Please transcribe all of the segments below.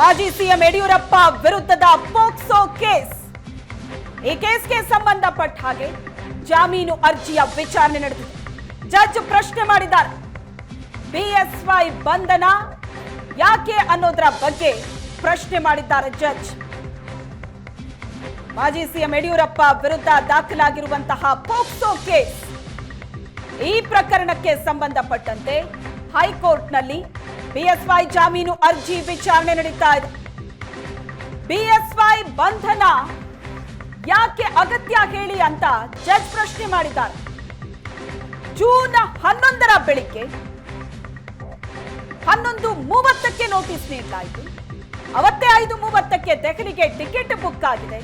ಮಾಜಿ ಸಿಎಂ ಯಡಿಯೂರಪ್ಪ ವಿರುದ್ಧದ POCSO case. ಈ ಕೇಸ್ಗೆ ಸಂಬಂಧಪಟ್ಟ ಹಾಗೆ ಜಾಮೀನು ಅರ್ಜಿಯ ವಿಚಾರಣೆ ನಡೆದಿದೆ. ಜಡ್ಜ್ ಪ್ರಶ್ನೆ ಮಾಡಿದ್ದಾರೆ. ಬಿಎಸ್ವೈ ಬಂಧನ ಯಾಕೆ ಅನ್ನೋದರ ಬಗ್ಗೆ ಪ್ರಶ್ನೆ ಮಾಡಿದ್ದಾರೆ ಜಡ್ಜ್. ಮಾಜಿ ಸಿಎಂ ಯಡಿಯೂರಪ್ಪ ವಿರುದ್ಧ ದಾಖಲಾಗಿರುವಂತಹ ಪೋಕ್ಸೋ ಕೇಸ್ ಈ ಪ್ರಕರಣಕ್ಕೆ ಸಂಬಂಧಪಟ್ಟಂತೆ ಹೈಕೋರ್ಟ್ನಲ್ಲಿ ಬಿಎಸ್ವೈ ಜಾಮೀನು ಅರ್ಜಿ ವಿಚಾರಣೆ ನಡೀತಾ ಇದೆ. ಬಿಎಸ್ವೈ ಬಂಧನ ಯಾಕೆ ಅಗತ್ಯ ಹೇಳಿ ಅಂತ ಜಡ್ಜ್ ಪ್ರಶ್ನೆ ಮಾಡಿದ್ದಾರೆ. ಜೂನ್ ಹನ್ನೊಂದರ ಬೆಳಿಗ್ಗೆ ಹನ್ನೊಂದು ಮೂವತ್ತಕ್ಕೆ ನೋಟಿಸ್ ನೀಡಲಾಯಿತು. ಅವತ್ತೇ ಐದು ಮೂವತ್ತಕ್ಕೆ ದೆಹಲಿಗೆ ಟಿಕೆಟ್ ಬುಕ್ ಆಗಿದೆ.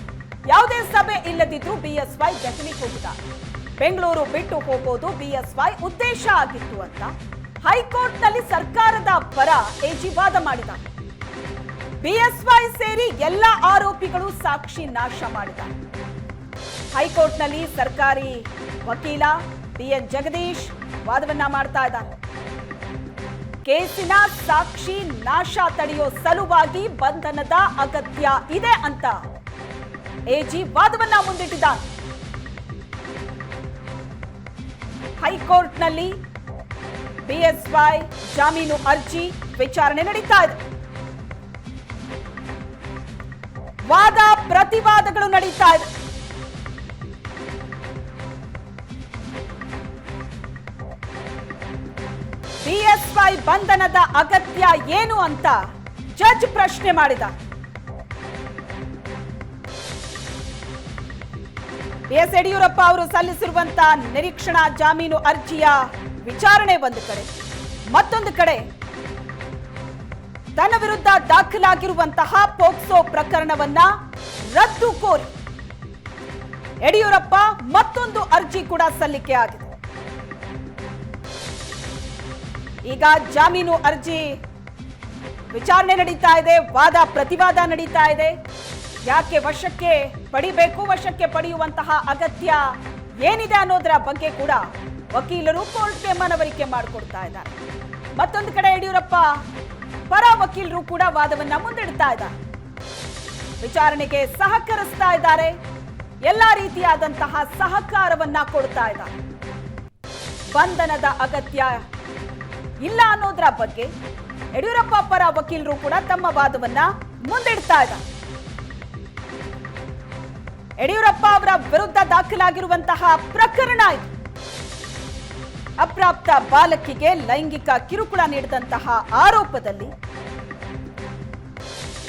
ಯಾವುದೇ ಸಭೆ ಇಲ್ಲದಿದ್ರು ಬಿಎಸ್ವೈ ದೆಹಲಿಗೆ ಹೋಗಿದ್ದಾರೆ ಬೆಂಗಳೂರು ಬಿಟ್ಟು ಹೋಗೋದು ಬಿಎಸ್ವೈ ಉದ್ದೇಶ ಆಗಿತ್ತು ಅಂತ ಹೈಕೋರ್ಟ್ನಲ್ಲಿ ಸರ್ಕಾರದ ಪರ ಎಜಿ ವಾದ ಮಾಡಿದ. ಬಿಎಸ್ವೈ ಸೇರಿ ಎಲ್ಲ ಆರೋಪಿಗಳು ಸಾಕ್ಷಿ ನಾಶ ಮಾಡಿದ್ದಾರೆ ಹೈಕೋರ್ಟ್ನಲ್ಲಿ ಸರ್ಕಾರಿ ವಕೀಲ ಬಿಎನ್ ಜಗದೀಶ್ ವಾದವನ್ನ ಮಾಡ್ತಾ ಇದ್ದಾನೆ ಕೇಸಿನ ಸಾಕ್ಷಿ ನಾಶ ತಡೆಯೋ ಸಲುವಾಗಿ ಬಂಧನದ ಅಗತ್ಯ ಇದೆ ಅಂತ ಎಜಿ ವಾದವನ್ನ ಮುಂದಿಟ್ಟಿದ್ದಾರೆ. ಹೈಕೋರ್ಟ್ನಲ್ಲಿ ಬಿಎಸ್ವೈ ಜಾಮೀನು ಅರ್ಜಿ ವಿಚಾರಣೆ ನಡೀತಾ ಇದೆ. ವಾದ ಪ್ರತಿವಾದಗಳು ನಡೀತಾ ಇದೆ. ಬಿಎಸ್ವೈ ಬಂಧನದ ಅಗತ್ಯ ಏನು ಅಂತ ಜಡ್ಜ್ ಪ್ರಶ್ನೆ ಮಾಡಿದ. ಎಸ್ ಯಡಿಯೂರಪ್ಪ ಅವರು ಸಲ್ಲಿಸಿರುವಂತಹ ನಿರೀಕ್ಷಣಾ ಜಾಮೀನು ಅರ್ಜಿಯ ವಿಚಾರಣೆ ಒಂದು ಕಡೆ, ಮತ್ತೊಂದು ಕಡೆ ತನ್ನ ವಿರುದ್ಧ ದಾಖಲಾಗಿರುವಂತಹ ಪೋಕ್ಸೋ ಪ್ರಕರಣವನ್ನ ರದ್ದು ಕೋರಿ ಯಡಿಯೂರಪ್ಪ ಮತ್ತೊಂದು ಅರ್ಜಿ ಕೂಡ ಸಲ್ಲಿಕೆ ಆಗಿದೆ. ಈಗ ಜಾಮೀನು ಅರ್ಜಿ ವಿಚಾರಣೆ ನಡೀತಾ ಇದೆ, ವಾದ ಪ್ರತಿವಾದ ನಡೀತಾ ಇದೆ. ಯಾಕೆ ವಶಕ್ಕೆ ಪಡಿಬೇಕು ವಶಕ್ಕೆ ಪಡೆಯುವಂತಹ ಅಗತ್ಯ ಏನಿದೆ ಅನ್ನೋದರ ಬಗ್ಗೆ ಕೂಡ ವಕೀಲರು ಕೋರ್ಟ್ಗೆ ಮನವರಿಕೆ ಮಾಡಿಕೊಡ್ತಾ ಇದ್ದಾರೆ. ಮತ್ತೊಂದು ಕಡೆ ಯಡಿಯೂರಪ್ಪ, ಪರ ವಕೀಲರು ಕೂಡ ವಾದವನ್ನ ಮುಂದಿಡ್ತಾ ಇದ್ದಾರೆ. ವಿಚಾರಣೆಗೆ ಸಹಕರಿಸ್ತಾ ಇದ್ದಾರೆ. ಎಲ್ಲ ರೀತಿಯಾದಂತಹ ಸಹಕಾರವನ್ನ ಕೊಡ್ತಾ ಇದ್ದಾರೆ. ಬಂಧನದ ಅಗತ್ಯ ಇಲ್ಲ ಅನ್ನೋದ್ರ ಬಗ್ಗೆ ಯಡಿಯೂರಪ್ಪ ಪರ ವಕೀಲರು ಕೂಡ ತಮ್ಮ ವಾದವನ್ನ ಮುಂದಿಡ್ತಾ ಇದ್ದಾರೆ. ಯಡಿಯೂರಪ್ಪ ಅವರ ವಿರುದ್ಧ ದಾಖಲಾಗಿರುವಂತಹ ಪ್ರಕರಣ ಇದು. ಅಪ್ರಾಪ್ತ ಬಾಲಕಿಗೆ ಲೈಂಗಿಕ ಕಿರುಕುಳ ನೀಡಿದಂತಹ ಆರೋಪದಲ್ಲಿ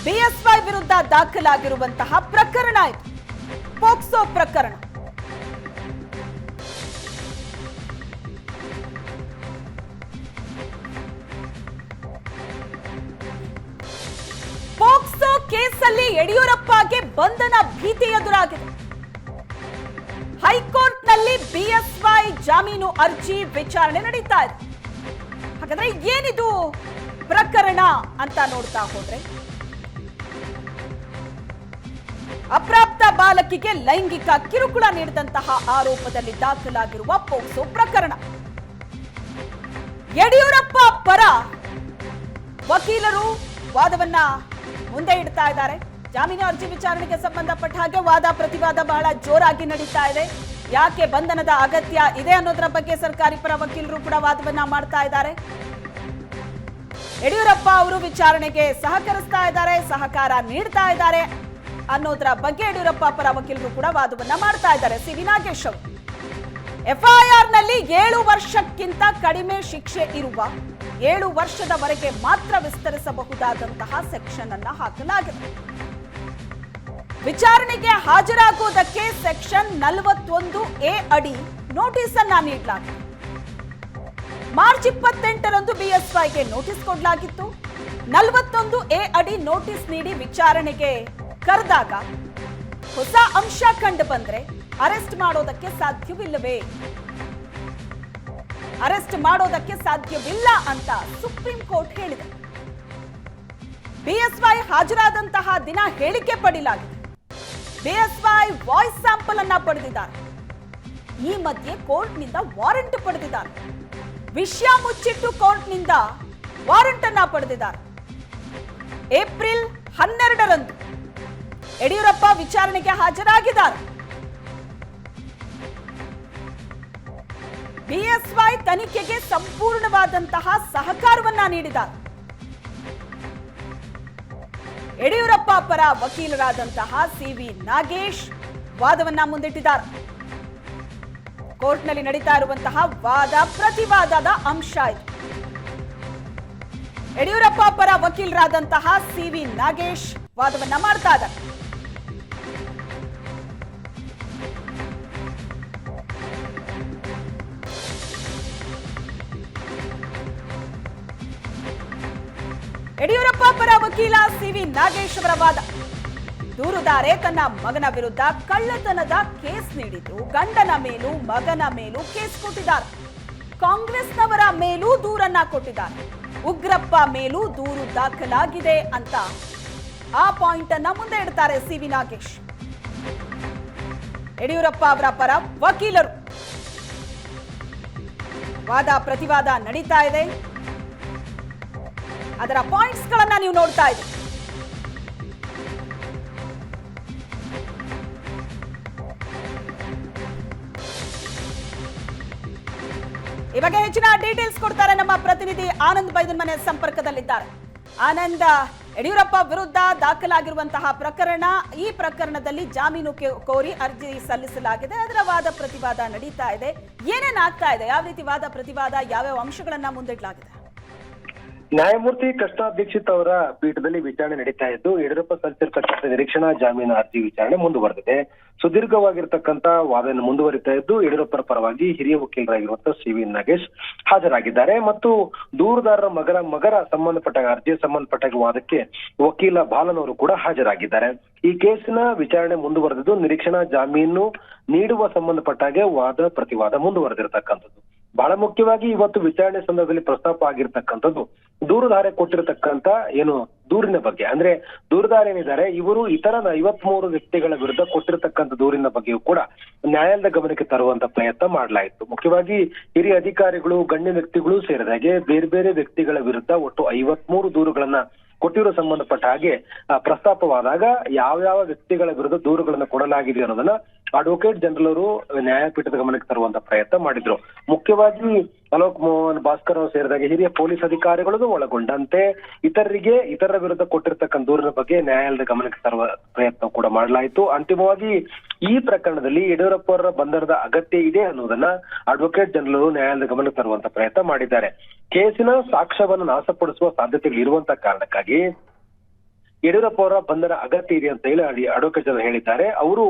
ಬಿಎಸ್ವೈ ವಿರುದ್ಧ ದಾಖಲಾಗಿರುವಂತಹ ಪ್ರಕರಣ ಇದು. ಪೋಕ್ಸೋ ಪ್ರಕರಣ. ಪೋಕ್ಸೋ ಕೇಸಲ್ಲಿ ಯಡಿಯೂರಪ್ಪಗೆ ಬಂಧನ ಭೀತಿ ಎದುರಾಗಿದೆ. ಹೈಕೋರ್ಟ್ನಲ್ಲಿ ಬಿಎಸ್ವೈ ಜಾಮೀನು ಅರ್ಜಿ ವಿಚಾರಣೆ ನಡೀತಾ ಇದೆ. ಹಾಗಾದ್ರೆ ಏನಿದು ಪ್ರಕರಣ ಅಂತ ನೋಡ್ತಾ ಹೋದ್ರೆ? ಅಪ್ರಾಪ್ತ ಬಾಲಕಿಗೆ ಲೈಂಗಿಕ ಕಿರುಕುಳ ನೀಡಿದಂತಹ ಆರೋಪದಲ್ಲಿ ದಾಖಲಾಗಿರುವ ಪೋಕ್ಸೋ ಪ್ರಕರಣ. ಯಡಿಯೂರಪ್ಪ ಪರ ವಕೀಲರು ವಾದವನ್ನ ಮುಂದೆ ಇಡ್ತಾ ಇದ್ದಾರೆ. ಜಾಮೀನು ಅರ್ಜಿ ವಿಚಾರಣೆಗೆ ಸಂಬಂಧಪಟ್ಟ ಹಾಗೆ ವಾದ ಪ್ರತಿವಾದ ಬಹಳ ಜೋರಾಗಿ ನಡೀತಾ ಇದೆ. ಯಾಕೆ ಬಂಧನದ ಅಗತ್ಯ ಇದೆ ಅನ್ನೋದರ ಬಗ್ಗೆ ಸರ್ಕಾರಿ ಪರ ವಕೀಲರು ಕೂಡ ವಾದವನ್ನ ಮಾಡ್ತಾ ಇದ್ದಾರೆ. ಯಡಿಯೂರಪ್ಪ ಅವರು ವಿಚಾರಣೆಗೆ ಸಹಕರಿಸ್ತಾ ಇದ್ದಾರೆ, ಸಹಕಾರ ನೀಡ್ತಾ ಇದ್ದಾರೆ ಅನ್ನೋದರ ಬಗ್ಗೆ ಯಡಿಯೂರಪ್ಪ ಪರ ವಕೀಲರು ಕೂಡ ವಾದವನ್ನ ಮಾಡ್ತಾ ಇದ್ದಾರೆ. ಸಿ. ವಿ. ನಾಗೇಶ್ ಅವರು ಎಫ್ಐಆರ್ನಲ್ಲಿ ಏಳು ವರ್ಷಕ್ಕಿಂತ ಕಡಿಮೆ ಶಿಕ್ಷೆ ಇರುವ ಏಳು ವರ್ಷದವರೆಗೆ ಮಾತ್ರ ವಿಸ್ತರಿಸಬಹುದಾದಂತಹ ಸೆಕ್ಷನ್ ಅನ್ನ ಹಾಕಲಾಗಿದೆ. ವಿಚಾರಣೆಗೆ ಹಾಜರಾಗುವುದಕ್ಕೆ ಸೆಕ್ಷನ್ ನಲವತ್ತೊಂದು ಎ ಅಡಿ ನೋಟಿಸ್ ಅನ್ನ ನೀಡಲಾಗಿದೆ. ಮಾರ್ಚ್ ಇಪ್ಪತ್ತೆಂಟರಂದು ಬಿಎಸ್ವೈಗೆ ನೋಟಿಸ್ ಕೊಡಲಾಗಿತ್ತು. ನಲವತ್ತೊಂದು ಎ ಅಡಿ ನೋಟಿಸ್ ನೀಡಿ ವಿಚಾರಣೆಗೆ ಕರೆದಾಗ ಹೊಸ ಅಂಶ ಕಂಡು ಬಂದ್ರೆ ಅರೆಸ್ಟ್ ಮಾಡೋದಕ್ಕೆ ಸಾಧ್ಯವಿಲ್ಲವೇ? ಅರೆಸ್ಟ್ ಮಾಡೋದಕ್ಕೆ ಸಾಧ್ಯವಿಲ್ಲ ಅಂತ ಸುಪ್ರೀಂ ಕೋರ್ಟ್ ಹೇಳಿದೆ. ಬಿಎಸ್ವೈ ಹಾಜರಾದಂತಹ ದಿನ ಹೇಳಿಕೆ ಪಡಿಲಾಗಿದೆ. ಬಿಎಸ್ವೈ ವಾಯ್ಸ್ ಸ್ಯಾಂಪಲ್ ಅನ್ನ ಪಡೆದಿದ್ದಾರೆ. ಈ ಮಧ್ಯೆ ಕೋರ್ಟ್ನಿಂದ ವಾರೆಂಟ್ ಪಡೆದಿದ್ದಾರೆ. ವಿಷಯ ಮುಚ್ಚಿಟ್ಟು ಕೋರ್ಟ್ನಿಂದ ವಾರೆಂಟ್ ಅನ್ನ ಪಡೆದಿದ್ದಾರೆ. ಏಪ್ರಿಲ್ ಹನ್ನೆರಡರಂದು ಯಡಿಯೂರಪ್ಪ ವಿಚಾರಣೆಗೆ ಹಾಜರಾಗಿದ್ದಾರೆ. ಬಿಎಸ್ವೈ ತನಿಖೆಗೆ ಸಂಪೂರ್ಣವಾದಂತಹ ಸಹಕಾರವನ್ನ ನೀಡಿದ್ದಾರೆ. ಯಡಿಯೂರಪ್ಪ ಪರ ವಕೀಲರಾದಂತಹ ಸಿವಿ ನಾಗೇಶ್ ವಾದವನ್ನ ಮುಂದಿಟ್ಟಿದ್ದಾರೆ. ಕೋರ್ಟ್ನಲ್ಲಿ ನಡೀತಾ ಇರುವಂತಹ ವಾದ ಪ್ರತಿವಾದದ ಅಂಶ ಇದು. ಯಡಿಯೂರಪ್ಪ ಪರ ವಕೀಲರಾದಂತಹ ಸಿವಿ ನಾಗೇಶ್ ವಾದವನ್ನ ಮಾಡ್ತಾ ಇದ್ದಾರೆ. ಯಡಿಯೂರಪ್ಪ ಪರ ವಕೀಲ ಸಿವಿ ನಾಗೇಶ್ ಅವರ ವಾದ. ದೂರುದಾರೆ ತನ್ನ ಮಗನ ವಿರುದ್ಧ ಕಳ್ಳತನದ ಕೇಸ್ ನೀಡಿದ್ದು, ಗಂಡನ ಮೇಲೂ ಮಗನ ಮೇಲೂ ಕೇಸ್ ಕೊಟ್ಟಿದ್ದಾರೆ ಕಾಂಗ್ರೆಸ್ನವರ ಮೇಲೂ ದೂರನ್ನ ಕೊಟ್ಟಿದ್ದಾರೆ. ಉಗ್ರಪ್ಪ ಮೇಲೂ ದೂರು ದಾಖಲಾಗಿದೆ ಅಂತ ಆ ಪಾಯಿಂಟ್ ಅನ್ನ ಮುಂದೆ ಇಡ್ತಾರೆ ಸಿವಿ ನಾಗೇಶ್. ಯಡಿಯೂರಪ್ಪ ಅವರ ಪರ ವಕೀಲರು. ವಾದ, ಪ್ರತಿವಾದ ನಡೀತಾ ಇದೆ. ಅದರ ಪಾಯಿಂಟ್ಸ್ ಗಳನ್ನ ನೀವು ನೋಡ್ತಾ ಇದ್ದೀರಿ ಬಗ್ಗೆ ಹೆಚ್ಚಿನ ಡೀಟೇಲ್ಸ್ ಕೊಡ್ತಾರೆ ನಮ್ಮ ಪ್ರತಿನಿಧಿ ಆನಂದ್ ಬೈದನ್ ಮನೆ ಸಂಪರ್ಕದಲ್ಲಿದ್ದಾರೆ. ಆನಂದ, ಯಡಿಯೂರಪ್ಪ ವಿರುದ್ಧ ದಾಖಲಾಗಿರುವಂತಹ ಪ್ರಕರಣ, ಈ ಪ್ರಕರಣದಲ್ಲಿ ಜಾಮೀನು ಕೋರಿ ಅರ್ಜಿ ಸಲ್ಲಿಸಲಾಗಿದೆ. ಅದರ ವಾದ ಪ್ರತಿವಾದ ನಡೀತಾ ಇದೆ. ಏನೇನಾಗ್ತಾ ಇದೆ? ಯಾವ ರೀತಿ ವಾದ ಪ್ರತಿವಾದ, ಯಾವ್ಯಾವ ಅಂಶಗಳನ್ನ ಮುಂದಿಡ್ಲಾಗಿದೆ? ನ್ಯಾಯಮೂರ್ತಿ ಕೃಷ್ಣ ದೀಕ್ಷಿತ್ ಅವರ ಪೀಠದಲ್ಲಿ ವಿಚಾರಣೆ ನಡೀತಾ ಇದ್ದು, ಯಡಿಯೂರಪ್ಪ ಸಲ್ಲಿಸಿರ್ತಕ್ಕಂಥ ನಿರೀಕ್ಷಣಾ ಜಾಮೀನು ಅರ್ಜಿ ವಿಚಾರಣೆ ಮುಂದುವರೆದಿದೆ. ಸುದೀರ್ಘವಾಗಿರ್ತಕ್ಕಂಥ ವಾದವನ್ನು ಮುಂದುವರಿತಾ ಇದ್ದು ಯಡಿಯೂರಪ್ಪರ ಪರವಾಗಿ ಹಿರಿಯ ವಕೀಲರಾಗಿರುವಂತಹ ಸಿ ವಿ ನಾಗೇಶ್ ಹಾಜರಾಗಿದ್ದಾರೆ. ಮತ್ತು ದೂರದಾರರ ಮಗರ ಮಗರ ಸಂಬಂಧಪಟ್ಟ ಅರ್ಜಿ ಸಂಬಂಧಪಟ್ಟ ವಾದಕ್ಕೆ ವಕೀಲ ಬಾಲನ್ ಅವರು ಕೂಡ ಹಾಜರಾಗಿದ್ದಾರೆ. ಈ ಕೇಸಿನ ವಿಚಾರಣೆ ಮುಂದುವರೆದಿದ್ದು, ನಿರೀಕ್ಷಣಾ ಜಾಮೀನು ನೀಡುವ ಸಂಬಂಧಪಟ್ಟಾಗೆ ವಾದ, ಪ್ರತಿವಾದ ಮುಂದುವರೆದಿರತಕ್ಕಂಥದ್ದು. ಬಹಳ ಮುಖ್ಯವಾಗಿ ಇವತ್ತು ವಿಚಾರಣೆ ಸಂದರ್ಭದಲ್ಲಿ ಪ್ರಸ್ತಾಪ ಆಗಿರ್ತಕ್ಕಂಥದ್ದು ದೂರುದಾರೆ ಕೊಟ್ಟಿರತಕ್ಕಂತ ಏನು ದೂರಿನ ಬಗ್ಗೆ. ಅಂದ್ರೆ ದೂರುದಾರ ಏನಿದ್ದಾರೆ ಇವರು ಇತರ ಐವತ್ಮೂರು ವ್ಯಕ್ತಿಗಳ ವಿರುದ್ಧ ಕೊಟ್ಟಿರತಕ್ಕಂಥ ದೂರಿನ ಬಗ್ಗೆಯೂ ಕೂಡ ನ್ಯಾಯಾಲಯದ ಗಮನಕ್ಕೆ ತರುವಂತ ಪ್ರಯತ್ನ ಮಾಡಲಾಯಿತು. ಮುಖ್ಯವಾಗಿ ಹಿರಿಯ ಅಧಿಕಾರಿಗಳು, ಗಣ್ಯ ವ್ಯಕ್ತಿಗಳು ಸೇರಿದಾಗೆ ಬೇರೆ ಬೇರೆ ವ್ಯಕ್ತಿಗಳ ವಿರುದ್ಧ ಒಟ್ಟು ಐವತ್ಮೂರು ದೂರುಗಳನ್ನ ಕೊಟ್ಟಿರೋ ಸಂಬಂಧಪಟ್ಟ ಹಾಗೆ ಪ್ರಸ್ತಾಪವಾದಾಗ ಯಾವ ವ್ಯಕ್ತಿಗಳ ವಿರುದ್ಧ ದೂರುಗಳನ್ನ ಕೊಡಲಾಗಿದೆ ಅನ್ನೋದನ್ನ ಅಡ್ವೊಕೇಟ್ ಜನರಲ್ ಅವರು ನ್ಯಾಯಪೀಠದ ಗಮನಕ್ಕೆ ತರುವಂತ ಪ್ರಯತ್ನ ಮಾಡಿದ್ರು. ಮುಖ್ಯವಾಗಿ ಅಲೋಕ್ ಮೋಹನ್ ಭಾಸ್ಕರ್ ಅವರು ಸೇರಿದಾಗ ಹಿರಿಯ ಪೊಲೀಸ್ ಅಧಿಕಾರಿಗಳನ್ನು ಒಳಗೊಂಡಂತೆ ಇತರರಿಗೆ ಇತರರ ವಿರುದ್ಧ ಕೊಟ್ಟಿರ್ತಕ್ಕಂಥ ದೂರಿನ ಬಗ್ಗೆ ನ್ಯಾಯಾಲಯದ ಗಮನಕ್ಕೆ ತರುವ ಪ್ರಯತ್ನ ಕೂಡ ಮಾಡಲಾಯಿತು. ಅಂತಿಮವಾಗಿ ಈ ಪ್ರಕರಣದಲ್ಲಿ ಯಡಿಯೂರಪ್ಪ ಅವರ ಬಂಧನದ ಅಗತ್ಯ ಇದೆ ಅನ್ನೋದನ್ನ ಅಡ್ವೊಕೇಟ್ ಜನರಲ್ ನ್ಯಾಯಾಲಯದ ಗಮನಕ್ಕೆ ತರುವಂತ ಪ್ರಯತ್ನ ಮಾಡಿದ್ದಾರೆ. ಕೇಸಿನ ಸಾಕ್ಷ್ಯವನ್ನು ನಾಶಪಡಿಸುವ ಸಾಧ್ಯತೆಗಳು ಇರುವಂತ ಕಾರಣಕ್ಕಾಗಿ ಯಡಿಯೂರಪ್ಪ ಅವರ ಬಂಧನ ಅಗತ್ಯ ಇದೆ ಅಂತ ಹೇಳಿ ಅಡ್ವೊಕೇಟ್ ಜನರಲ್ ಹೇಳಿದ್ದಾರೆ. ಅವರು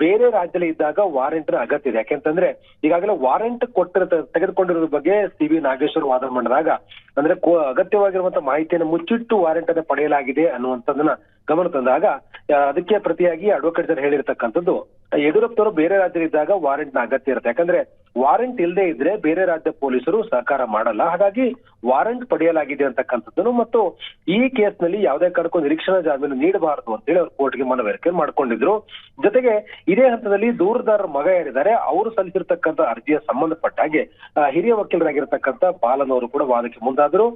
ಬೇರೆ ರಾಜ್ಯದಲ್ಲಿ ಇದ್ದಾಗ ವಾರೆಂಟ್ ಅಗತ್ಯ ಇದೆ. ಯಾಕೆಂತಂದ್ರೆ ಈಗಾಗಲೇ ವಾರೆಂಟ್ ಕೊಟ್ಟಿರ ತೆಗೆದುಕೊಂಡಿರೋ ಬಗ್ಗೆ ಸಿ ವಿ ನಾಗೇಶ್ವರ್ ವಾದ ಮಾಡಿದಾಗ, ಅಂದ್ರೆ ಅಗತ್ಯವಾಗಿರುವಂತ ಮಾಹಿತಿಯನ್ನು ಮುಚ್ಚಿಟ್ಟು ವಾರೆಂಟ್ ಅನ್ನು ಪಡೆಯಲಾಗಿದೆ ಅನ್ನುವಂಥದ್ದನ್ನ ಗಮನ ತಂದಾಗ ಅದಕ್ಕೆ ಪ್ರತಿಯಾಗಿ ಅಡ್ವೊಕೇಟ್ ಸರ್ ಹೇಳಿರ್ತಕ್ಕಂಥದ್ದು, ಯಡಿಯೂರಪ್ಪನವರು ಬೇರೆ ರಾಜ್ಯದಲ್ಲಿದ್ದಾಗ ವಾರೆಂಟ್ನ ಅಗತ್ಯ ಇರುತ್ತೆ. ಯಾಕಂದ್ರೆ ವಾರೆಂಟ್ ಇಲ್ಲದೆ ಇದ್ರೆ ಬೇರೆ ರಾಜ್ಯ ಪೊಲೀಸರು ಸಹಕಾರ ಮಾಡಲ್ಲ. ಹಾಗಾಗಿ ವಾರೆಂಟ್ ಪಡೆಯಲಾಗಿದೆ ಅಂತಕ್ಕಂಥದ್ದನ್ನು ಮತ್ತು ಈ ಕೇಸ್ನಲ್ಲಿ ಯಾವುದೇ ಕಾರಣಕ್ಕೂ ನಿರೀಕ್ಷಣಾ ಜಾಮೀನು ನೀಡಬಾರದು ಅಂತ ಹೇಳಿ ಅವರು ಕೋರ್ಟ್ಗೆ ಮನವರಿಕೆ ಮಾಡ್ಕೊಂಡಿದ್ರು. ಜೊತೆಗೆ, ಇದೇ ಹಂತದಲ್ಲಿ ದೂರದಾರರ ಮಗ ಏನಿದ್ದಾರೆ ಅವರು ಸಲ್ಲಿಸಿರ್ತಕ್ಕಂಥ ಅರ್ಜಿಯ ಸಂಬಂಧಪಟ್ಟ ಹಾಗೆ ಹಿರಿಯ ವಕೀಲರಾಗಿರ್ತಕ್ಕಂಥ ಬಾಲನ್ ಅವರು ಕೂಡ ವಾದಕ್ಕೆ ಮುಂದಾದ್ರು.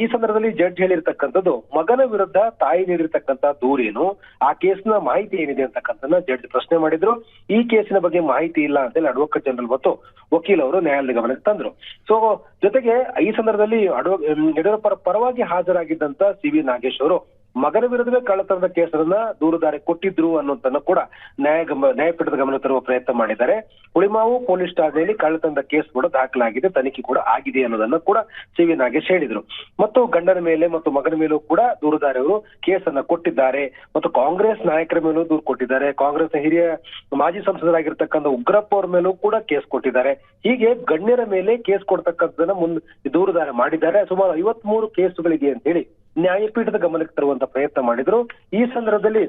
ಈ ಸಂದರ್ಭದಲ್ಲಿ ಜಡ್ಜ್ ಹೇಳಿರ್ತಕ್ಕಂಥದ್ದು, ಮಗನ ವಿರುದ್ಧ ತಾಯಿ ನೀಡಿರ್ತಕ್ಕಂಥ ದೂರೇನು? ಆ ಕೇಸ್ನ ಮಾಹಿತಿ ಏನಿದೆ ಅಂತಕ್ಕಂಥದ್ದನ್ನ ಜಡ್ಜ್ ಪ್ರಶ್ನೆ ಮಾಡಿದ್ರು. ಈ ಕೇಸಿನ ಬಗ್ಗೆ ಮಾಹಿತಿ ಇಲ್ಲ ಅಂತೇಳಿ ಅಡ್ವೊಕೇಟ್ ಜನರಲ್ ಮತ್ತು ವಕೀಲ ಅವರು ನ್ಯಾಯಾಲಯದ ಗಮನಕ್ಕೆ ತಂದ್ರು. ಸೊ ಜೊತೆಗೆ ಈ ಸಂದರ್ಭದಲ್ಲಿ ಅಡ್ವ ಯಡಿಯೂರಪ್ಪರ ಪರವಾಗಿ ಹಾಜರಾಗಿದ್ದಂತ ಸಿ ವಿ ನಾಗೇಶ್ ಅವರು ಮಗನ ವಿರುದ್ಧವೇ ಕಳ್ಳತನದ ಕೇಸನ್ನ ದೂರುದಾರಿ ಕೊಟ್ಟಿದ್ರು ಅನ್ನೋದನ್ನ ಕೂಡ ನ್ಯಾಯ ನ್ಯಾಯಪೀಠದ ಗಮನ ತರುವ ಪ್ರಯತ್ನ ಮಾಡಿದ್ದಾರೆ. ಹುಳಿಮಾವು ಪೊಲೀಸ್ ಠಾಣೆಯಲ್ಲಿ ಕಳ್ಳತನದ ಕೇಸ್ ಕೂಡ ದಾಖಲಾಗಿದೆ, ತನಿಖೆ ಕೂಡ ಆಗಿದೆ ಅನ್ನೋದನ್ನ ಕೂಡ ಸಿ ವಿ ನಾಗೇಶ್ ಹೇಳಿದ್ರು. ಮತ್ತು ಗಂಡನ ಮೇಲೆ ಮತ್ತು ಮಗನ ಮೇಲೂ ಕೂಡ ದೂರುದಾರರು ಕೇಸನ್ನ ಕೊಟ್ಟಿದ್ದಾರೆ. ಮತ್ತು ಕಾಂಗ್ರೆಸ್ ನಾಯಕರ ಮೇಲೂ ದೂರು ಕೊಟ್ಟಿದ್ದಾರೆ. ಕಾಂಗ್ರೆಸ್ ಹಿರಿಯ ಮಾಜಿ ಸಂಸದರಾಗಿರ್ತಕ್ಕಂಥ ಉಗ್ರಪ್ಪ ಅವರ ಮೇಲೂ ಕೂಡ ಕೇಸ್ ಕೊಟ್ಟಿದ್ದಾರೆ. ಹೀಗೆ ಗಣ್ಯರ ಮೇಲೆ ಕೇಸ್ ಕೊಡ್ತಕ್ಕಂಥದನ್ನ ಮುಂದ್ ದೂರುದಾರ ಮಾಡಿದ್ದಾರೆ. ಸುಮಾರು ಐವತ್ ಮೂರು ಕೇಸುಗಳಿದೆ ಅಂತ ಹೇಳಿ ನ್ಯಾಯಪೀಠದ ಗಮನಕ್ಕೆ ತರುವಂತ ಪ್ರಯತ್ನ ಮಾಡಿದ್ರು. ಈ ಸಂದರ್ಭದಲ್ಲಿ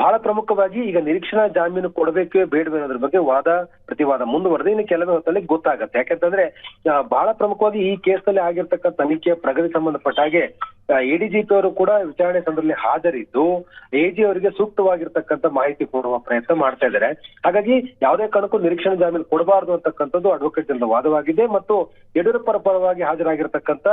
ಬಹಳ ಪ್ರಮುಖವಾಗಿ ಈಗ ನಿರೀಕ್ಷಣಾ ಜಾಮೀನು ಕೊಡಬೇಕೇ ಬೇಡವೇ ಅನ್ನೋದ್ರ ಬಗ್ಗೆ ವಾದ, ಪ್ರತಿವಾದ ಮುಂದುವರೆದು ಇನ್ನು ಕೆಲವೇ ಹೊತ್ತಲ್ಲಿ ಗೊತ್ತಾಗತ್ತೆ. ಯಾಕಂತಂದ್ರೆ ಬಹಳ ಪ್ರಮುಖವಾಗಿ ಈ ಕೇಸ್ನಲ್ಲಿ ಆಗಿರ್ತಕ್ಕಂಥ ತನಿಖೆಯ ಪ್ರಗತಿ ಸಂಬಂಧಪಟ್ಟ ಹಾಗೆ ಎಡಿಜಿಪಿ ಅವರು ಕೂಡ ವಿಚಾರಣೆ ಸಂದರ್ಭದಲ್ಲಿ ಹಾಜರಿದ್ದು ಎಜಿ ಅವರಿಗೆ ಸೂಕ್ತವಾಗಿರ್ತಕ್ಕಂಥ ಮಾಹಿತಿ ಕೊಡುವ ಪ್ರಯತ್ನ ಮಾಡ್ತಾ ಇದ್ದಾರೆ. ಹಾಗಾಗಿ ಯಾವುದೇ ಕಾರಣಕ್ಕೂ ನಿರೀಕ್ಷಣಾ ಜಾಮೀನು ಕೊಡಬಾರದು ಅಂತಕ್ಕಂಥದ್ದು ಅಡ್ವೊಕೇಟ್ ಜನರ ವಾದವಾಗಿದೆ ಮತ್ತು ಯಡಿಯೂರಪ್ಪರ ಪರವಾಗಿ ಹಾಜರಾಗಿರ್ತಕ್ಕಂಥ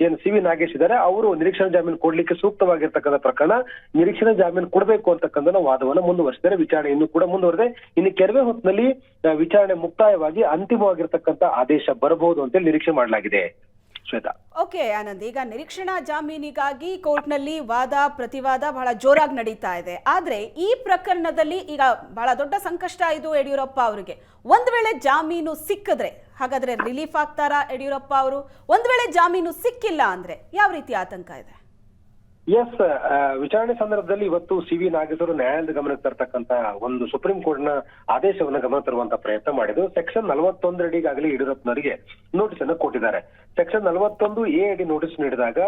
ಏನು ಸಿ ವಿ ನಾಗೇಶ್ ಇದ್ದಾರೆ, ಅವರು ನಿರೀಕ್ಷಣಾ ಜಾಮೀನು ಕೊಡ್ಲಿಕ್ಕೆ ಸೂಕ್ತವಾಗಿರ್ತಕ್ಕಂಥ ಪ್ರಕರಣ ನಿರೀಕ್ಷಣಾ ಜಾಮೀನು ಕೊಡಬೇಕು ಅಂತಕ್ಕಂಥ ವಾದವನ್ನು ಮುಂದುವರಿಸಿದ್ದಾರೆ. ವಿಚಾರಣೆ ಇನ್ನೂ ಕೂಡ ಮುಂದುವರೆದೆ ಇನ್ನು ಕೆಲವೇ ಹೊತ್ತಿನಲ್ಲಿ ವಿಚಾರಣೆ ಮುಕ್ತಾಯವಾಗಿ ಅಂತಿಮವಾಗಿರ್ತಕ್ಕಂಥ ಆದೇಶ ಬರಬಹುದು ಅಂತೇಳಿ ನಿರೀಕ್ಷೆ ಮಾಡಲಾಗಿದೆ. ಶ್ವೇತಾ. ಓಕೆ, ಆನಂದ್. ಈಗ ನಿರೀಕ್ಷಣಾ ಜಾಮೀನಿಗಾಗಿ ಕೋರ್ಟ್ನಲ್ಲಿ ವಾದ, ಪ್ರತಿವಾದ ಬಹಳ ಜೋರಾಗಿ ನಡೀತಾ ಇದೆ. ಆದ್ರೆ ಈ ಪ್ರಕರಣದಲ್ಲಿ ಈಗ ಬಹಳ ದೊಡ್ಡ ಸಂಕಷ್ಟ ಇದು ಯಡಿಯೂರಪ್ಪ ಅವರಿಗೆ. ಒಂದ್ ವೇಳೆ ಜಾಮೀನು ಸಿಕ್ಕಿದ್ರೆ ಹಾಗಾದ್ರೆ ರಿಲೀಫ್ ಆಗ್ತಾರಾ ಯಡಿಯೂರಪ್ಪ ಅವರು? ಒಂದ್ ವೇಳೆ ಜಾಮೀನು ಸಿಕ್ಕಿಲ್ಲ ಅಂದ್ರೆ ಯಾವ ರೀತಿ ಆತಂಕ ಇದೆ? ಎಸ್ ವಿಚಾರಣೆ ಸಂದರ್ಭದಲ್ಲಿ ಇವತ್ತು ಸಿ ವಿ ನಾಗೇಶ್ವರು ನ್ಯಾಯಾಲಯದ ಗಮನಕ್ಕೆ ತರ್ತಕ್ಕಂತ ಒಂದು ಸುಪ್ರೀಂ ಕೋರ್ಟ್ನ ಆದೇಶವನ್ನ ಗಮನ ತರುವಂತ ಪ್ರಯತ್ನ ಮಾಡಿದ್ದು, ಸೆಕ್ಷನ್ ನಲವತ್ತೊಂದರಡಿ ಈಗಾಗಲೇ ಯಡಿಯೂರಪ್ಪನವರಿಗೆ ನೋಟಿಸ್ ಅನ್ನ ಕೊಟ್ಟಿದ್ದಾರೆ. ಸೆಕ್ಷನ್ ನಲವತ್ತೊಂದು ಎ ಅಡಿ ನೋಟಿಸ್ ನೀಡಿದಾಗ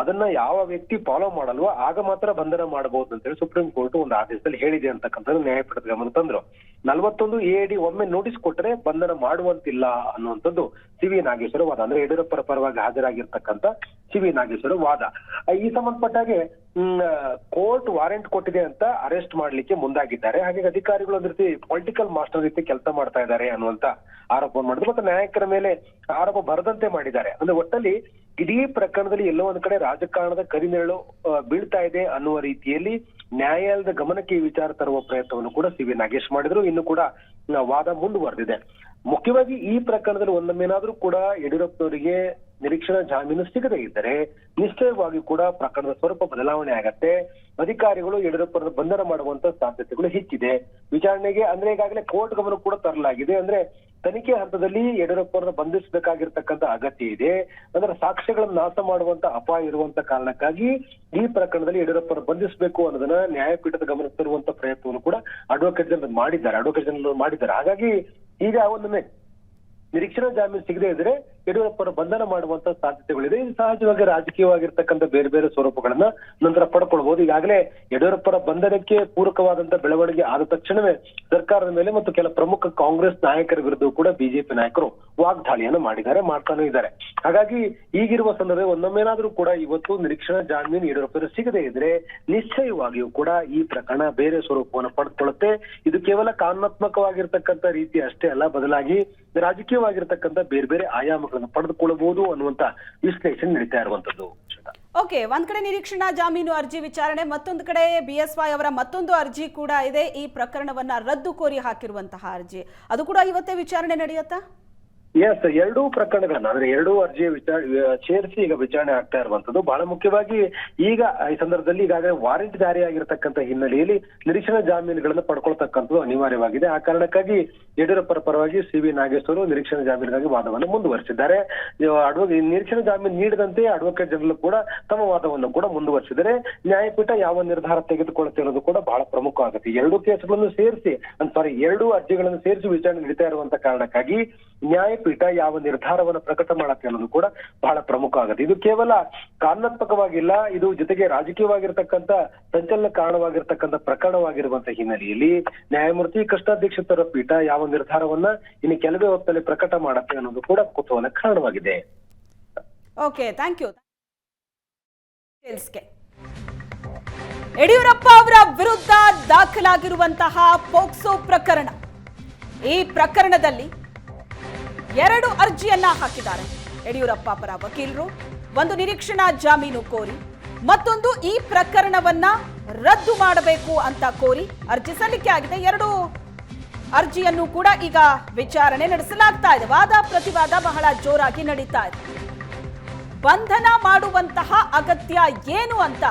ಅದನ್ನ ಯಾವ ವ್ಯಕ್ತಿ ಫಾಲೋ ಮಾಡಲ್ವೋ ಆಗ ಮಾತ್ರ ಬಂಧನ ಮಾಡಬಹುದು ಅಂತೇಳಿ ಸುಪ್ರೀಂ ಕೋರ್ಟ್ ಒಂದು ಆದೇಶದಲ್ಲಿ ಹೇಳಿದೆ ಅಂತಕ್ಕಂಥದ್ದು ನ್ಯಾಯಪೀಠದ ಗಮನ ತಂದ್ರು. ನಲವತ್ತೊಂದು ಎ ಅಡಿ ಒಮ್ಮೆ ನೋಟಿಸ್ ಕೊಟ್ಟರೆ ಬಂಧನ ಮಾಡುವಂತಿಲ್ಲ ಅನ್ನುವಂಥದ್ದು ಸಿ ವಿ ನಾಗೇಶ್ವರ ವಾದ ಅಂದ್ರೆ ಯಡಿಯೂರಪ್ಪರ ಪರವಾಗಿ ಹಾಜರಾಗಿರ್ತಕ್ಕಂಥ ಸಿ ವಿ ನಾಗೇಶ್ವರ ವಾದ. ಈ ಸಂಬಂಧಪಟ್ಟಾಗೆ ಕೋರ್ಟ್ ವಾರೆಂಟ್ ಕೊಟ್ಟಿದೆ ಅಂತ ಅರೆಸ್ಟ್ ಮಾಡ್ಲಿಕ್ಕೆ ಮುಂದಾಗಿದ್ದಾರೆ. ಹಾಗಾಗಿ ಅಧಿಕಾರಿಗಳು ಒಂದ್ ರೀತಿ ಪೊಲಿಟಿಕಲ್ ಮಾಸ್ಟರ್ ರೀತಿ ಕೆಲಸ ಮಾಡ್ತಾ ಇದ್ದಾರೆ ಅನ್ನುವಂತ ಆರೋಪ ಮಾಡಿದ್ರು. ಮತ್ತೆ ನಾಯಕರ ಮೇಲೆ ಆರೋಪ ಬರದಂತೆ ಮಾಡಿದ್ದಾರೆ. ಅಂದ್ರೆ ಒಟ್ಟಲ್ಲಿ ಇಡೀ ಪ್ರಕರಣದಲ್ಲಿ ಎಲ್ಲೋ ಒಂದ್ ಕಡೆ ರಾಜಕಾರಣದ ಕರಿನೆರಳು ಬೀಳ್ತಾ ಇದೆ ಅನ್ನುವ ರೀತಿಯಲ್ಲಿ ನ್ಯಾಯಾಲಯದ ಗಮನಕ್ಕೆ ವಿಚಾರ ತರುವ ಪ್ರಯತ್ನವನ್ನು ಕೂಡ ಸಿ ವಿ ನಾಗೇಶ್ ಮಾಡಿದ್ರು. ಇನ್ನು ಕೂಡ ವಾದ ಮುಂದುವರೆದಿದೆ. ಮುಖ್ಯವಾಗಿ ಈ ಪ್ರಕರಣದಲ್ಲಿ ಒಂದೊಮ್ಮೆನಾದ್ರೂ ಕೂಡ ಯಡಿಯೂರಪ್ಪನವರಿಗೆ ನಿರೀಕ್ಷಣಾ ಜಾಮೀನು ಸಿಗದೇ ಇದ್ದರೆ ನಿಶ್ಚಯವಾಗಿ ಕೂಡ ಪ್ರಕರಣದ ಸ್ವರೂಪ ಬದಲಾವಣೆ ಆಗತ್ತೆ. ಅಧಿಕಾರಿಗಳು ಯಡಿಯೂರಪ್ಪನ ಬಂಧನ ಮಾಡುವಂತ ಸಾಧ್ಯತೆಗಳು ಹೆಚ್ಚಿದೆ. ವಿಚಾರಣೆಗೆ ಅಂದ್ರೆ ಈಗಾಗಲೇ ಕೋರ್ಟ್ ಗಮನ ಕೂಡ ತರಲಾಗಿದೆ. ಅಂದ್ರೆ ತನಿಖೆ ಹಂತದಲ್ಲಿ ಯಡಿಯೂರಪ್ಪರನ್ನ ಬಂಧಿಸಬೇಕಾಗಿರ್ತಕ್ಕಂಥ ಅಗತ್ಯ ಇದೆ. ಅಂದ್ರೆ ಸಾಕ್ಷ್ಯಗಳನ್ನು ನಾಶ ಮಾಡುವಂತ ಅಪಾಯ ಇರುವಂತ ಕಾರಣಕ್ಕಾಗಿ ಈ ಪ್ರಕರಣದಲ್ಲಿ ಯಡಿಯೂರಪ್ಪನ ಬಂಧಿಸಬೇಕು ಅನ್ನೋದನ್ನ ನ್ಯಾಯಪೀಠದ ಗಮನಕ್ಕೆ ತರುವಂತ ಪ್ರಯತ್ನವನ್ನು ಕೂಡ ಅಡ್ವೊಕೇಟ್ ಜನರಲ್ ಮಾಡಿದ್ದಾರೆ. ಅಡ್ವೊಕೇಟ್ ಜನರಲ್ ಮಾಡಿದ್ದಾರೆ. ಹಾಗಾಗಿ ಈಗ ಒಂದೊಮ್ಮೆ ನಿರೀಕ್ಷಣಾ ಜಾಮೀನು ಸಿಗದೇ ಇದ್ರೆ ಯಡಿಯೂರಪ್ಪರ ಬಂಧನ ಮಾಡುವಂತ ಸಾಧ್ಯತೆಗಳಿದೆ. ಇದು ಸಹಜವಾಗಿ ರಾಜಕೀಯವಾಗಿರ್ತಕ್ಕಂಥ ಬೇರೆ ಬೇರೆ ಸ್ವರೂಪಗಳನ್ನ ನಂತರ ಪಡ್ಕೊಳ್ಬಹುದು ಈಗಾಗಲೇ ಯಡಿಯೂರಪ್ಪರ ಬಂಧನಕ್ಕೆ ಪೂರಕವಾದಂತ ಬೆಳವಣಿಗೆ ಆದ ತಕ್ಷಣವೇ ಸರ್ಕಾರದ ಮೇಲೆ ಮತ್ತು ಕೆಲ ಪ್ರಮುಖ ಕಾಂಗ್ರೆಸ್ ನಾಯಕರ ವಿರುದ್ಧ ಕೂಡ ಬಿಜೆಪಿ ನಾಯಕರು ವಾಗ್ದಾಳಿಯನ್ನು ಮಾಡಿದ್ದಾರೆ, ಮಾಡ್ತಾನೂ ಇದ್ದಾರೆ. ಹಾಗಾಗಿ ಈಗಿರುವ ಸಂದರ್ಭ ಒಂದೊಮ್ಮೆನಾದ್ರೂ ಕೂಡ ಇವತ್ತು ನಿರೀಕ್ಷಣಾ ಜಾಮೀನು ಯಡಿಯೂರಪ್ಪರು ಸಿಗದೇ ಇದ್ರೆ ನಿಶ್ಚಯವಾಗಿಯೂ ಕೂಡ ಈ ಪ್ರಕರಣ ಬೇರೆ ಸ್ವರೂಪವನ್ನು ಪಡೆದುಕೊಳ್ಳುತ್ತೆ ಇದು ಕೇವಲ ಕಾನೂನಾತ್ಮಕವಾಗಿರ್ತಕ್ಕಂಥ ರೀತಿ ಅಷ್ಟೇ ಅಲ್ಲ. ಬದಲಾಗಿ ರಾಜಕೀಯವಾಗಿರ್ತಕ್ಕಂಥ ಬೇರೆ ಬೇರೆ ಆಯಾಮಗಳನ್ನು ಪಡೆದುಕೊಳ್ಳಬಹುದು ಅನ್ನುವಂತ ವಿಶ್ಲೇಷಣೆ ನಡೀತಾ ಇರುವಂತದ್ದು ಓಕೆ ಒಂದ್ ಕಡೆ ನಿರೀಕ್ಷಣಾ ಜಾಮೀನು ಅರ್ಜಿ ವಿಚಾರಣೆ, ಮತ್ತೊಂದು ಕಡೆ ಬಿ ಎಸ್ ವೈ ಅವರ ಮತ್ತೊಂದು ಅರ್ಜಿ ಕೂಡ ಇದೆ. ಈ ಪ್ರಕರಣವನ್ನ ರದ್ದು ಕೋರಿ ಹಾಕಿರುವಂತಹ ಅರ್ಜಿ. ಅದು ಕೂಡ ಇವತ್ತೇ ವಿಚಾರಣೆ ನಡೆಯುತ್ತಾ? ಎಸ್ ಎರಡೂ ಪ್ರಕರಣಗಳನ್ನ, ಅಂದ್ರೆ ಎರಡೂ ಅರ್ಜಿಯ ವಿಚಾರ, ಸೇರಿಸಿ ಈಗ ವಿಚಾರಣೆ ಆಗ್ತಾ ಇರುವಂತದ್ದು ಬಹಳ ಮುಖ್ಯವಾಗಿ ಈಗ ಈ ಸಂದರ್ಭದಲ್ಲಿ ಈಗಾಗಲೇ ವಾರೆಂಟ್ ಜಾರಿಯಾಗಿರ್ತಕ್ಕಂಥ ಹಿನ್ನೆಲೆಯಲ್ಲಿ ನಿರೀಕ್ಷಣಾ ಜಾಮೀನುಗಳನ್ನು ಪಡ್ಕೊಳ್ತಕ್ಕಂಥದ್ದು ಅನಿವಾರ್ಯವಾಗಿದೆ. ಆ ಕಾರಣಕ್ಕಾಗಿ ಯಡಿಯೂರಪ್ಪರ ಪರವಾಗಿ ಸಿ ವಿ ನಾಗೇಶ್ವರು ನಿರೀಕ್ಷಣಾ ಜಾಮೀನಿಗಾಗಿ ವಾದವನ್ನು ಮುಂದುವರಿಸಿದ್ದಾರೆ. ನಿರೀಕ್ಷಣಾ ಜಾಮೀನು ನೀಡದಂತೆ ಅಡ್ವೊಕೇಟ್ ಜನರಲ್ ಕೂಡ ತಮ್ಮ ವಾದವನ್ನು ಕೂಡ ಮುಂದುವರಿಸಿದರೆ ನ್ಯಾಯಪೀಠ ಯಾವ ನಿರ್ಧಾರ ತೆಗೆದುಕೊಳ್ಳುತ್ತೆ ಅನ್ನೋದು ಕೂಡ ಬಹಳ ಪ್ರಮುಖ ಎರಡು ಎರಡೂ ಕೇಸ್ಗಳನ್ನು ಸೇರಿಸಿ ಸಾರಿ ಎರಡೂ ಅರ್ಜಿಗಳನ್ನು ಸೇರಿಸಿ ವಿಚಾರಣೆ ನಡೀತಾ ಇರುವಂತ ಕಾರಣಕ್ಕಾಗಿ ನ್ಯಾಯಪೀಠ ಯಾವ ನಿರ್ಧಾರವನ್ನು ಪ್ರಕಟ ಮಾಡತ್ತೆ ಅನ್ನೋದು ಕೂಡ ಬಹಳ ಪ್ರಮುಖ ಆಗುತ್ತೆ. ಇದು ಕೇವಲ ಕಾನೂನಾತ್ಮಕವಾಗಿಲ್ಲ, ಇದು ಜೊತೆಗೆ ರಾಜಕೀಯವಾಗಿರ್ತಕ್ಕಂಥ ಸಂಚಲನ ಕಾರಣವಾಗಿರ್ತಕ್ಕಂಥ ಪ್ರಕರಣವಾಗಿರುವಂತಹ ಹಿನ್ನೆಲೆಯಲ್ಲಿ ನ್ಯಾಯಮೂರ್ತಿ ಕೃಷ್ಣಾಧ್ಯಕ್ಷತರ ಪೀಠ ಯಾವ ನಿರ್ಧಾರವನ್ನ ಇನ್ನು ಕೆಲವೇ ಹೊತ್ತಲ್ಲಿ ಪ್ರಕಟ ಮಾಡತ್ತೆ ಅನ್ನೋದು ಕೂಡ ಕುತೂಹಲ ಕಾರಣವಾಗಿದೆ. ಓಕೆ ಥ್ಯಾಂಕ್ ಯು ಯಡಿಯೂರಪ್ಪ ಅವರ ವಿರುದ್ಧ ದಾಖಲಾಗಿರುವಂತಹ ಪೋಕ್ಸೋ ಪ್ರಕರಣ. ಈ ಪ್ರಕರಣದಲ್ಲಿ ಎರಡು ಅರ್ಜಿಯನ್ನ ಹಾಕಿದ್ದಾರೆ. ಯಡಿಯೂರಪ್ಪ ಪರ ವಕೀಲರು ಒಂದು ನಿರೀಕ್ಷಣಾ ಜಾಮೀನು ಕೋರಿ, ಮತ್ತೊಂದು ಈ ಪ್ರಕರಣವನ್ನ ರದ್ದು ಮಾಡಬೇಕು ಅಂತ ಕೋರಿ ಅರ್ಜಿ ಸಲ್ಲಿಕೆ ಆಗಿದೆ. ಎರಡು ಅರ್ಜಿಯನ್ನು ಕೂಡ ಈಗ ವಿಚಾರಣೆ ನಡೆಸಲಾಗ್ತಾ ಇದೆ. ವಾದ ಪ್ರತಿವಾದ ಬಹಳ ಜೋರಾಗಿ ನಡೀತಾ ಇದೆ. ಬಂಧನ ಮಾಡುವಂತಹ ಅಗತ್ಯ ಏನು ಅಂತ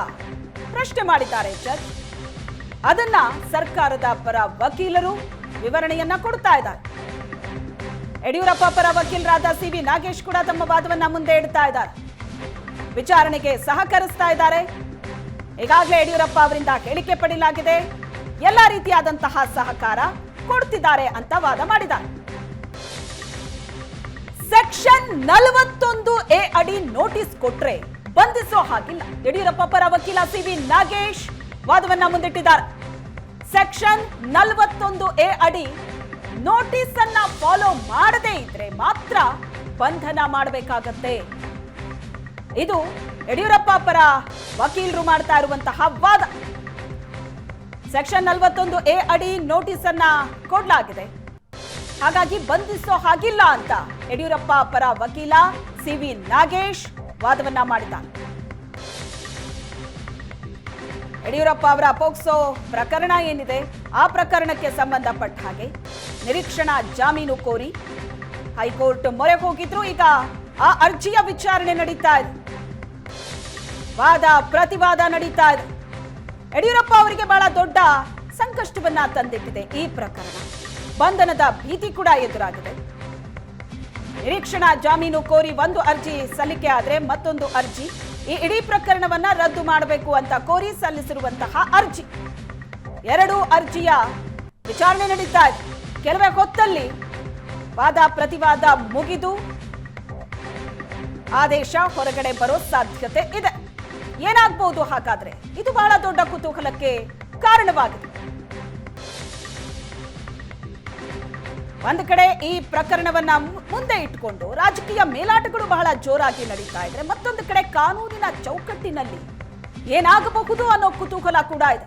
ಪ್ರಶ್ನೆ ಮಾಡಿದ್ದಾರೆ ಜಡ್ಜ್ ಅದನ್ನ ಸರ್ಕಾರದ ಪರ ವಕೀಲರು ವಿವರಣೆಯನ್ನ ಕೊಡ್ತಾ ಇದ್ದಾರೆ. ಯಡಿಯೂರಪ್ಪ ಪರ ವಕೀಲರಾದ ಸಿವಿ ನಾಗೇಶ್ ಕೂಡ ತಮ್ಮ ವಾದವನ್ನ ಮುಂದೆ ಇಡ್ತಾ ಇದ್ದಾರೆ. ವಿಚಾರಣೆಗೆ ಸಹಕರಿಸ್ತಾ ಇದ್ದಾರೆ. ಈಗಾಗಲೇ ಯಡಿಯೂರಪ್ಪ ಅವರಿಂದ ಹೇಳಿಕೆ ಪಡೆಯಲಾಗಿದೆ. ಎಲ್ಲ ರೀತಿಯಾದಂತಹ ಸಹಕಾರ ಕೊಡ್ತಿದ್ದಾರೆ ಅಂತ ವಾದ ಮಾಡಿದ್ದಾರೆ. ಸೆಕ್ಷನ್ ನಲವತ್ತೊಂದು ಎ ಅಡಿ ನೋಟಿಸ್ ಕೊಟ್ರೆ ಬಂಧಿಸೋ ಹಾಗಿಲ್ಲ. ಯಡಿಯೂರಪ್ಪ ಪರ ವಕೀಲ ಸಿ ವಿ ನಾಗೇಶ್ ವಾದವನ್ನ ಮುಂದಿಟ್ಟಿದ್ದಾರೆ. ಸೆಕ್ಷನ್ ನಲವತ್ತೊಂದು ಎ ಅಡಿ ನೋಟಿಸ್ ಅನ್ನ ಫಾಲೋ ಮಾಡದೇ ಇದ್ರೆ ಮಾತ್ರ ಬಂಧನ ಮಾಡಬೇಕಾಗತ್ತೆ. ಇದು ಯಡಿಯೂರಪ್ಪ ಪರ ವಕೀಲರು ಮಾಡ್ತಾ ಇರುವಂತಹ ವಾದ. ಸೆಕ್ಷನ್ ನಲವತ್ತೊಂದು ಎ ಅಡಿ ನೋಟಿಸ್ ಅನ್ನ ಕೊಡಲಾಗಿದೆ. ಹಾಗಾಗಿ ಬಂಧಿಸೋ ಹಾಗಿಲ್ಲ ಅಂತ ಯಡಿಯೂರಪ್ಪ ಪರ ವಕೀಲ ಸಿ ವಿ ನಾಗೇಶ್ ವಾದವನ್ನ ಮಾಡಿದ್ದಾರೆ. ಯಡಿಯೂರಪ್ಪ ಅವರ ಪೋಕ್ಸೋ ಪ್ರಕರಣ ಏನಿದೆ? ಆ ಪ್ರಕರಣಕ್ಕೆ ಸಂಬಂಧಪಟ್ಟ ಹಾಗೆ ನಿರೀಕ್ಷಣಾ ಜಾಮೀನು ಕೋರಿ ಹೈಕೋರ್ಟ್ ಮೊರೆ ಹೋಗಿದ್ರು ಈಗ ಆ ಅರ್ಜಿಯ ವಿಚಾರಣೆ ನಡೀತಾ ಇದೆ. ವಾದ, ಪ್ರತಿವಾದ ನಡೀತಾ ಇದೆ. ಯಡಿಯೂರಪ್ಪ ಅವರಿಗೆ ಬಹಳ ದೊಡ್ಡ ಸಂಕಷ್ಟವನ್ನ ತಂದಿಟ್ಟಿದೆ ಈ ಪ್ರಕರಣ. ಬಂಧನದ ಭೀತಿ ಕೂಡ ಎದುರಾಗಿದೆ. ನಿರೀಕ್ಷಣಾ ಜಾಮೀನು ಕೋರಿ ಒಂದು ಅರ್ಜಿ ಸಲ್ಲಿಕೆ ಆದ್ರೆ ಮತ್ತೊಂದು ಅರ್ಜಿ ಈ ಇಡೀ ಪ್ರಕರಣವನ್ನ ರದ್ದು ಮಾಡಬೇಕು ಅಂತ ಕೋರಿ ಸಲ್ಲಿಸಿರುವಂತಹ ಅರ್ಜಿ. ಎರಡು ಅರ್ಜಿಯ ವಿಚಾರಣೆ ನಡೀತಾ ಇದೆ. ಕೆಲವೇ ಹೊತ್ತಲ್ಲಿ ವಾದ ಪ್ರತಿವಾದ ಮುಗಿದು ಆದೇಶ ಹೊರಗಡೆ ಬರೋ ಸಾಧ್ಯತೆ ಇದೆ. ಏನಾಗಬಹುದು ಹಾಗಾದ್ರೆ? ಇದು ಬಹಳ ದೊಡ್ಡ ಕುತೂಹಲಕ್ಕೆ ಕಾರಣವಾಗಿದೆ. ಒಂದು ಕಡೆ ಈ ಪ್ರಕರಣವನ್ನ ಮುಂದೆ ಇಟ್ಕೊಂಡು ರಾಜಕೀಯ ಮೇಲಾಟಗಳು ಬಹಳ ಜೋರಾಗಿ ನಡೀತಾ ಇದ್ರೆ ಮತ್ತೊಂದು ಕಡೆ ಕಾನೂನಿನ ಚೌಕಟ್ಟಿನಲ್ಲಿ ಏನಾಗಬಹುದು ಅನ್ನೋ ಕುತೂಹಲ ಕೂಡ ಇದೆ.